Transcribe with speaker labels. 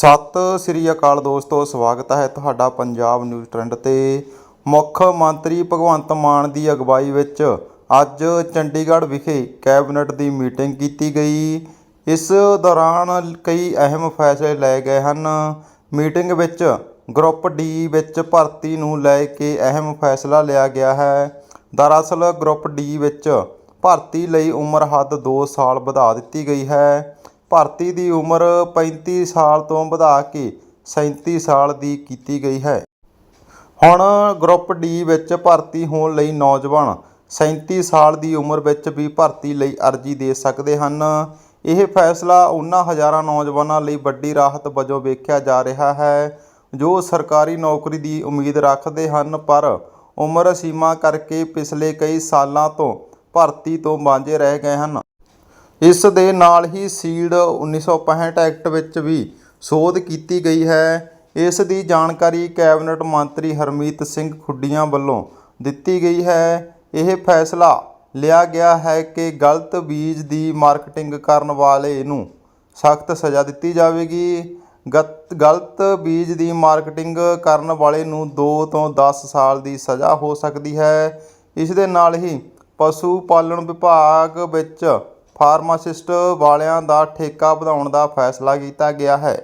Speaker 1: ਸਤਿ ਸ੍ਰੀ ਅਕਾਲ ਦੋਸਤੋ, ਸਵਾਗਤ ਹੈ ਤੁਹਾਡਾ ਪੰਜਾਬ ਨਿਊਜ਼ ਟ੍ਰੈਂਡ ਤੇ। ਮੁੱਖ ਮੰਤਰੀ ਭਗਵੰਤ ਮਾਨ ਦੀ ਅਗਵਾਈ ਵਿੱਚ ਅੱਜ ਚੰਡੀਗੜ੍ਹ ਵਿਖੇ ਕੈਬਨਿਟ ਦੀ ਮੀਟਿੰਗ ਕੀਤੀ ਗਈ। ਇਸ ਦੌਰਾਨ ਕਈ ਅਹਿਮ ਫੈਸਲੇ ਲਏ ਗਏ ਹਨ। ਮੀਟਿੰਗ ਵਿੱਚ ਗਰੁੱਪ ਡੀ ਵਿੱਚ ਭਰਤੀ ਨੂੰ ਲੈ ਕੇ ਅਹਿਮ ਫੈਸਲਾ ਲਿਆ ਗਿਆ ਹੈ। ਦਰਅਸਲ, ਗਰੁੱਪ ਡੀ ਵਿੱਚ ਭਰਤੀ ਲਈ ਉਮਰ ਹੱਦ 2 ਸਾਲ ਵਧਾ ਦਿੱਤੀ ਗਈ ਹੈ। ਭਰਤੀ ਦੀ ਉਮਰ 35 ਸਾਲ ਤੋਂ ਵਧਾ ਕੇ 37 ਸਾਲ ਦੀ ਕੀਤੀ ਗਈ ਹੈ। ਹੁਣ ਗਰੁੱਪ ਡੀ ਵਿੱਚ ਭਰਤੀ ਹੋਣ ਲਈ ਨੌਜਵਾਨ 37 ਸਾਲ ਦੀ ਉਮਰ ਵਿੱਚ ਵੀ ਭਰਤੀ ਲਈ ਅਰਜ਼ੀ ਦੇ ਸਕਦੇ ਹਨ। ਇਹ ਫੈਸਲਾ ਉਹਨਾਂ ਹਜ਼ਾਰਾਂ ਨੌਜਵਾਨਾਂ ਲਈ ਵੱਡੀ ਰਾਹਤ ਵਜੋਂ ਵੇਖਿਆ ਜਾ ਰਿਹਾ ਹੈ, ਜੋ ਸਰਕਾਰੀ ਨੌਕਰੀ ਦੀ ਉਮੀਦ ਰੱਖਦੇ ਹਨ, ਪਰ ਉਮਰ ਸੀਮਾ ਕਰਕੇ ਪਿਛਲੇ ਕਈ ਸਾਲਾਂ ਤੋਂ ਭਰਤੀ ਤੋਂ ਵਾਂਝੇ ਰਹਿ ਗਏ ਹਨ। ਇਸ ਦੇ ਨਾਲ ਹੀ ਸੀਲਡ 1965 ਐਕਟ ਵਿੱਚ ਵੀ ਸੋਧ ਕੀਤੀ ਗਈ ਹੈ। ਇਸ ਦੀ ਜਾਣਕਾਰੀ ਕੈਬਨਿਟ ਮੰਤਰੀ ਹਰਮੀਤ ਸਿੰਘ ਖੁੱਡੀਆਂ ਵੱਲੋਂ ਦਿੱਤੀ ਗਈ ਹੈ। ਇਹ ਫੈਸਲਾ ਲਿਆ ਗਿਆ ਹੈ ਕਿ ਗਲਤ ਬੀਜ ਦੀ ਮਾਰਕੀਟਿੰਗ ਕਰਨ ਵਾਲੇ ਨੂੰ ਸਖਤ ਸਜ਼ਾ ਦਿੱਤੀ ਜਾਵੇਗੀ। ਗਲਤ ਬੀਜ ਦੀ ਮਾਰਕੀਟਿੰਗ ਕਰਨ ਵਾਲੇ ਨੂੰ 2 ਤੋਂ 10 ਸਾਲ ਦੀ ਸਜ਼ਾ ਹੋ ਸਕਦੀ ਹੈ। ਇਸ ਦੇ ਨਾਲ ਹੀ ਪਸ਼ੂ ਪਾਲਣ ਵਿਭਾਗ ਵਿੱਚ ਫਾਰਮਾਸਿਸਟ ਵਾਲਿਆਂ ਦਾ ਠੇਕਾ ਵਧਾਉਣ ਦਾ ਫੈਸਲਾ ਕੀਤਾ ਗਿਆ ਹੈ।